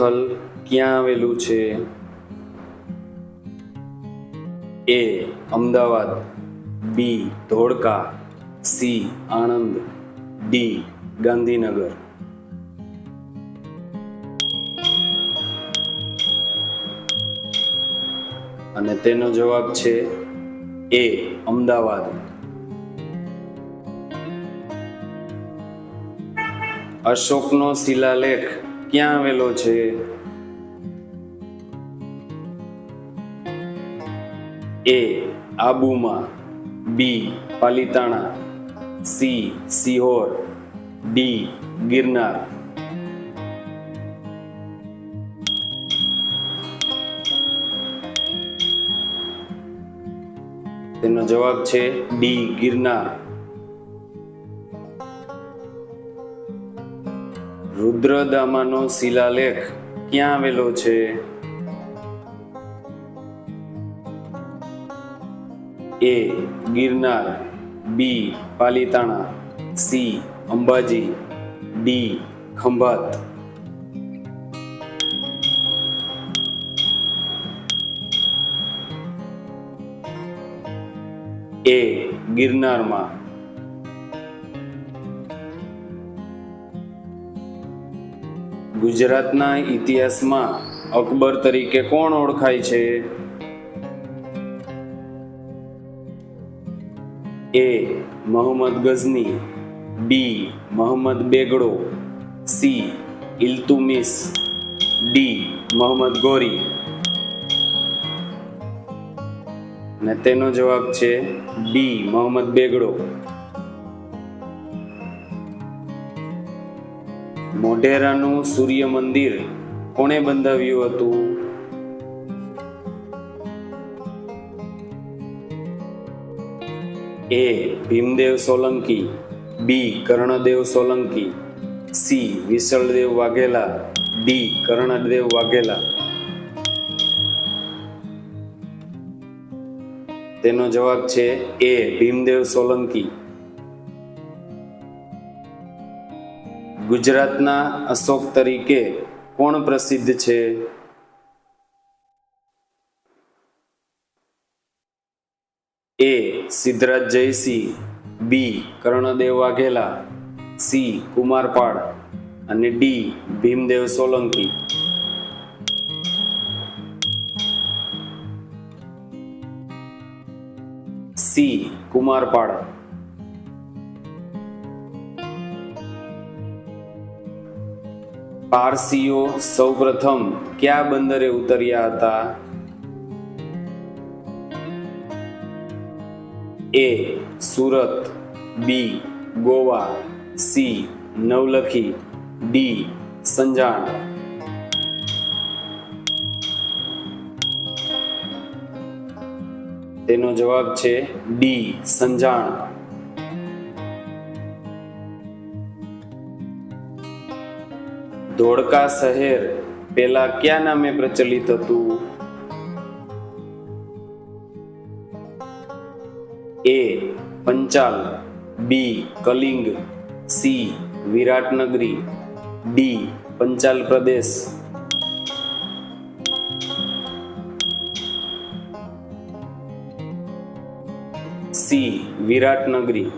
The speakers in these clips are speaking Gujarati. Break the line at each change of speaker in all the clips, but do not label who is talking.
તિથલ ક્યાં આવેલું છે? A, Ahmedabad. B, Dholka. C, Anand. D, Gandhinagar. અને તેનો જવાબ છે એ, અમદાવાદ. અશોકનો શિલાલેખ ક્યાં આવેલો છે? A, આબુમાં. B, Palitana. C, Sihor. D, Girnar. તેનો જવાબ છે ડી, ગિરનાર. રુદ્રદામાનો શિલાલેખ ક્યાં આવેલો છે? A, Girnar, B, Palitana, C, Ambaji, D, Khambhat. A, ગિરનારમાં ગુજરાતના ઇતિહાસમાં અકબર તરીકે કોણ ઓળખાય છે? A. Mohammed Ghazni. B. Mohammed Begada. C. Iltutmish. D. Mohammed Ghori. અને તેનો જવાબ છે ડી મોહમ્મદ બેગડો. મોઢેરાનું સૂર્ય મંદિર કોણે બંધાવ્યું હતું? A. Bhimdev Solanki. B. Karandev Solanki. C. Vishaldev Vaghela. D. Karandev Vaghela. તેનો જવાબ છે એ. ભીમદેવ સોલંકી. ગુજરાતના અશોક તરીકે કોણ પ્રસિદ્ધ છે? A Siddhraj Jaysinh B Karandev Vaghela, C Kumarpal અને ડી ભીમદેવ સોલંકી. સી કુમારપાળ. પારસીઓ સૌપ્રથમ કયા બંદરે ઉતર્યા હતા? A, Surat, B, Goa, C, Navlakhi, D, Sanjan. તેનો જવાબ છે ડી, સંજાણ. ધોળકા શહેર, પેલા કયા નામે પ્રચલિત હતું? A, Panchal, B, Kalinga, C, Viratnagari, D, Panchal Pradesh. C, Viratnagari.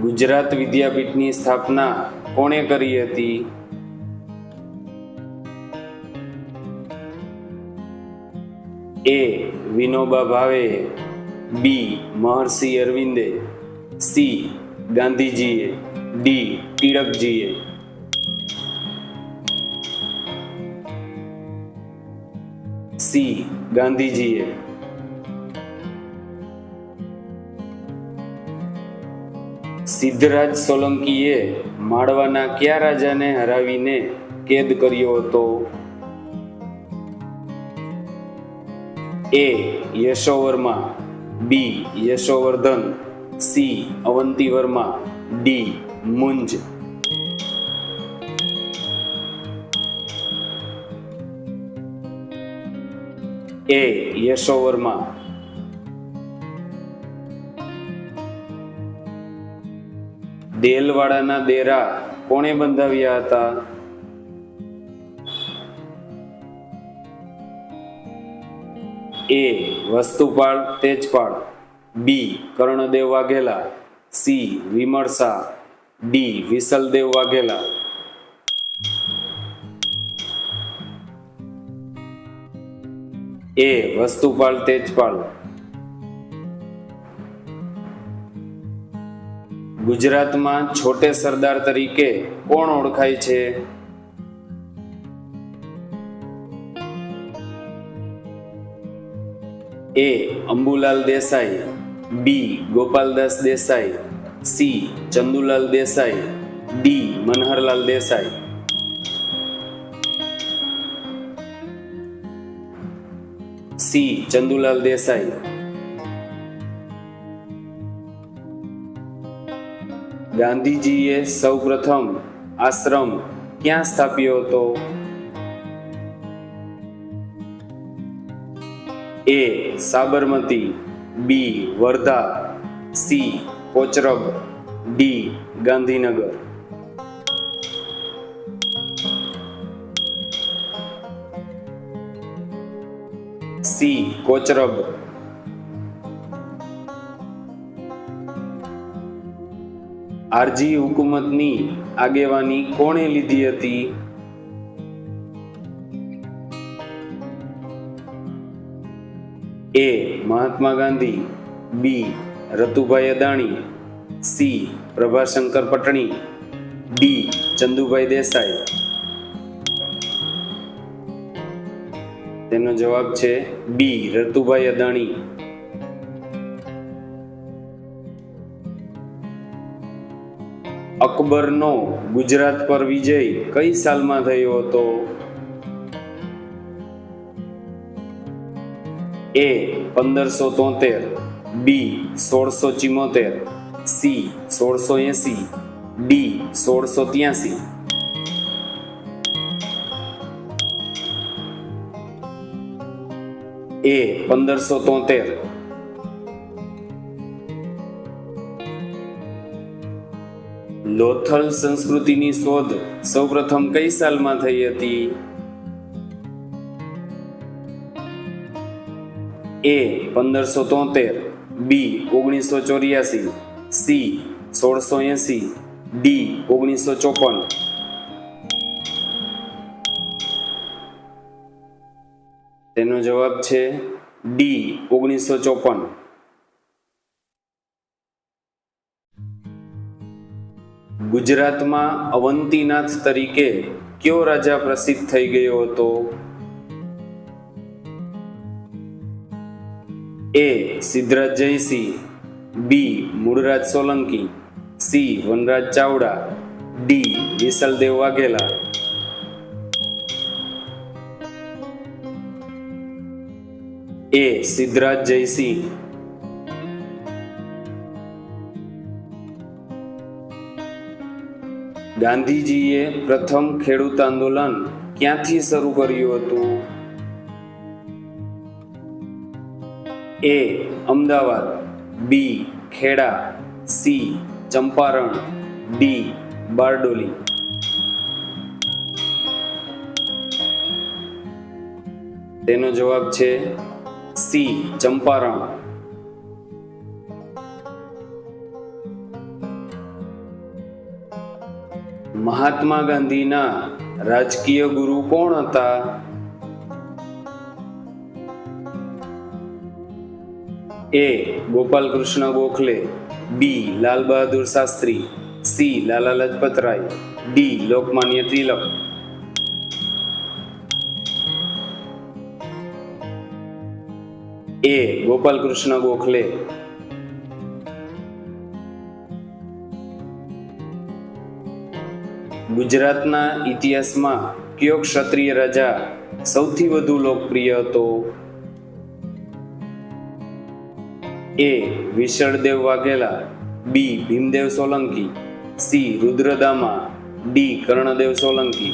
Gujarat વિદ્યાપીઠની સ્થાપના કોણે કરી હતી? એ. વિનોબા ભાવે. બી. મહર્ષિ અરવિંદે. સી. ગાંધીજીએ. ડી. ટિળકજીએ સી. ગાંધીજીએ. સિદ્ધરાજ સોલંકીએ માળવાના કયા રાજાને હરાવીને કેદ કર્યો હતો? A Yashovarma, B Yashovardhan, C Avanti Varma D Munj. A Yashovarma દેલવાડાના દેરા કોણે બંધાવ્યા હતા? A Vastupal, Tejpal. B Karandev Vaghela. C Vimalsa. D Visaldev Vaghela. A Vastupal, Tejpal. ગુજરાતમાં છોટે સરદાર તરીકે કોણ ઓળખાય છે? A Ambulal Desai, B Gopaldas Desai, C Chandulal Desai, D Manharlal Desai. C Chandulal Desai ગાંધીજીએ સૌપ્રથમ આશ્રમ ક્યાં સ્થાપ્યો હતો? A Sabarmati, B Wardha, C Kochrab, D Gandhinagar. C Kochrab R G હુકુમતની આગેવાની કોણે લીધી હતી? A. Mahatma Gandhi. B. Ratubhai Adani. C. Prabhashankar Pattani. D. Chandubhai Desai. તેનો જવાબ છે બી. રતુભાઈ અદાણી. અકબરનો ગુજરાત પર વિજય કઈ સાલમાં થયો હતો? એ પંદરસો તોતેર, બી સોળસો ચિમોતેર, સી સોળસો એસી, ડી સોળસો ત્યાસી. એ પંદરસો તોતેર લોથલ સંસ્કૃતિની શોધ સૌપ્રથમ કઈ સાલમાં થઈ હતી? એ પંદરસો તોતેર, બી ઓગણીસો ચોર્યાસી, સી સોળસો એસી, ડી ઓગણીસો ચોપન. તેનો જવાબ છે ડી ઓગણીસો ચોપન. ગુજરાતમાં અવંતીનાથ તરીકે કયો રાજા પ્રસિદ્ધ થઈ ગયો હતો? A Siddhraj Jaysinh B Mulraj Solanki, C Vanraj Chavda, D Visaldev Vaghela. A Siddhraj Jaysinh ગાંધીજીએ પ્રથમ ખેડૂત આંદોલન ક્યાંથી શરૂ કર્યું હતું? A Ahmedabad, B Kheda, C Champaran, D Bardoli. તેનો જવાબ છે સી ચંપારણ. મહાત્મા ગાંધીના રાજકીય ગુરુ કોણ હતા? A. Gopal Krishna Gokhale. B. Lal Bahadur Shastri. C. Lala Lajpat Rai D. Lokmanya Tilak. A. Gopal Krishna Gokhale. ગુજરાતના ઇતિહાસમાં કયો ક્ષત્રિય રાજા સૌથી વધુ લોકપ્રિય હતો? A. Vishaldev Vaghela. B. Bhimdev Solanki. C. Rudradama. D. Karandev Solanki.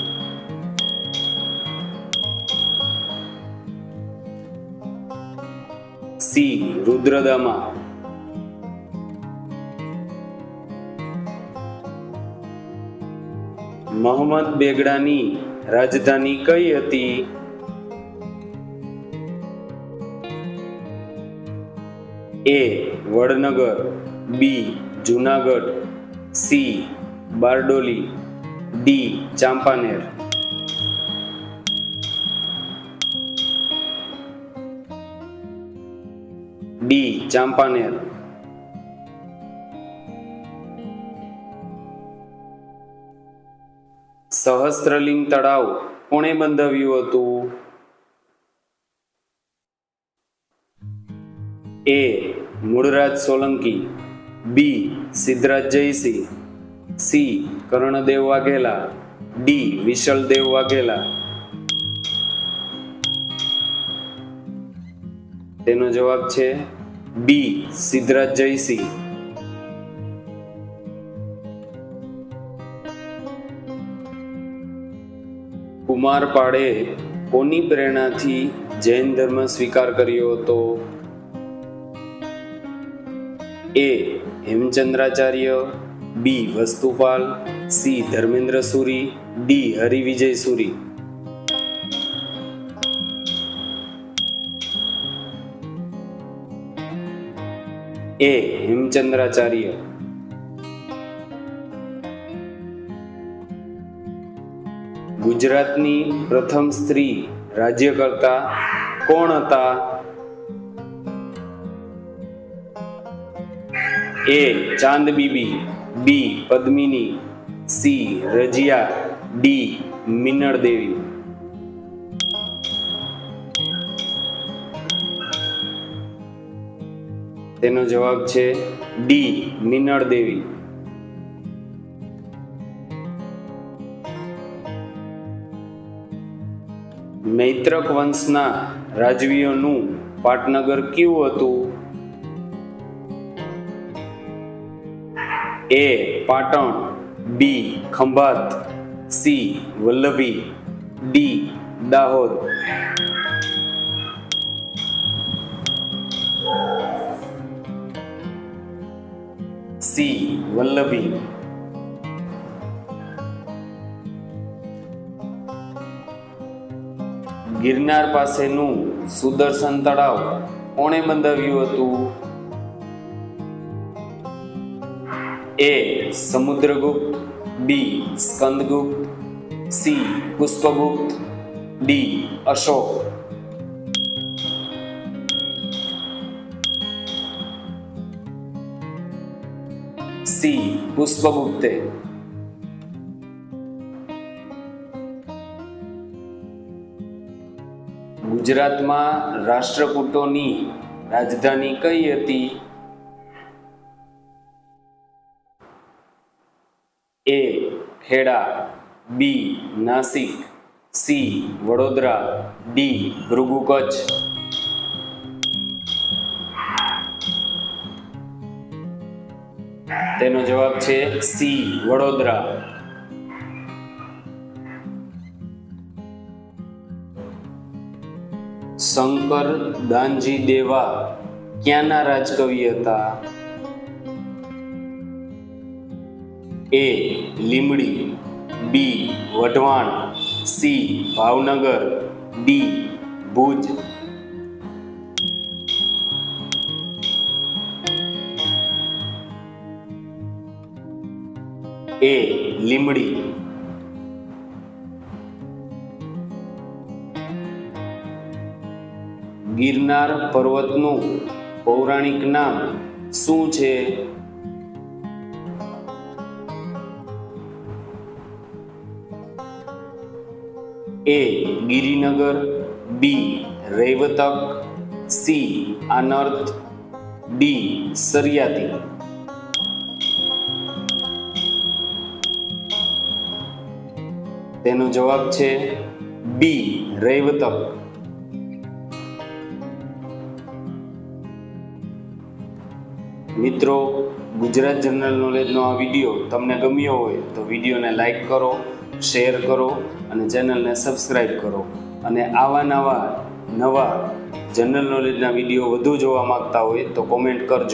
C. Rudradama. Mohammad બેગડાની રાજધાની કઈ હતી? A Vadnagar, B Junagadh, C Bardoli, D Champaner. D Champaner. Sahastraling તળાવ કોણે બંધાવ્યું હતું? A. Mulraj Solanki. B. Siddhraj Jaysinh. C. Karandev Vaghela. D. Vishaldev Vaghela. તેનો જવાબ છે બી. સિદ્ધરાજ જયસિંહ. કુમારપાળે કોની પ્રેરણાથી જૈન ધર્મ સ્વીકાર કર્યો હતો? A. Hemchandracharya. B. Vastupal. C. Dharmendra Suri. D. Harivijay Suri. A. Hemchandracharya. ગુજરાતની પ્રથમ સ્ત્રી રાજ્યકર્તા કોણ હતા? A. Chand Bibi B. Padmini. C. Raziya. D. Minal Devi તેનો જવાબ છે ડી. મિનળ દેવી મૈત્રક વંશના રાજવીઓનું પાટનગર કેવું હતું? A Patan, B Khambhat, C Vallabhi, D Dahod. C Vallabhi. Girnar પાસેનું Sudarshan તળાવ કોણે બંધાવ્યું હતું? A Samudragupta, B Skandagupta, C Pushpagupta, D Ashoka. C પુષ્પગુપ્તે ગુજરાતમાં રાષ્ટ્રકૂટોની રાજધાની કઈ હતી? A. Kheda, B. Nashik, C. Vadodara, D. Bhrigu Kachchh તેનો જવાબ છે સી. વડોદરા. શંકર દાનજી દેવા ક્યાંના રાજકવિ હતા? A Limbdi B Wadhwan, C Bhavnagar, D Bhuj. A Limbdi Girnar પર્વતનું પૌરાણિક નામ શું છે? A Girinagar, B Raivatak, C Anarth D Sariyati. તેનો જવાબ છે બી રૈવતક. મિત્રો, ગુજરાત જનરલ નોલેજનો આ વીડિયો તમને ગમ્યો હોય તો વિડીયોને લાઇક કરો શેર કરો અને ચેનલને સબસ્ક્રાઈબ કરો. અને આવા નવા નવા જનરલ નોલેજના વીડિયો વધુ જોવા માંગતા હોય તો કોમેન્ટ કરજો.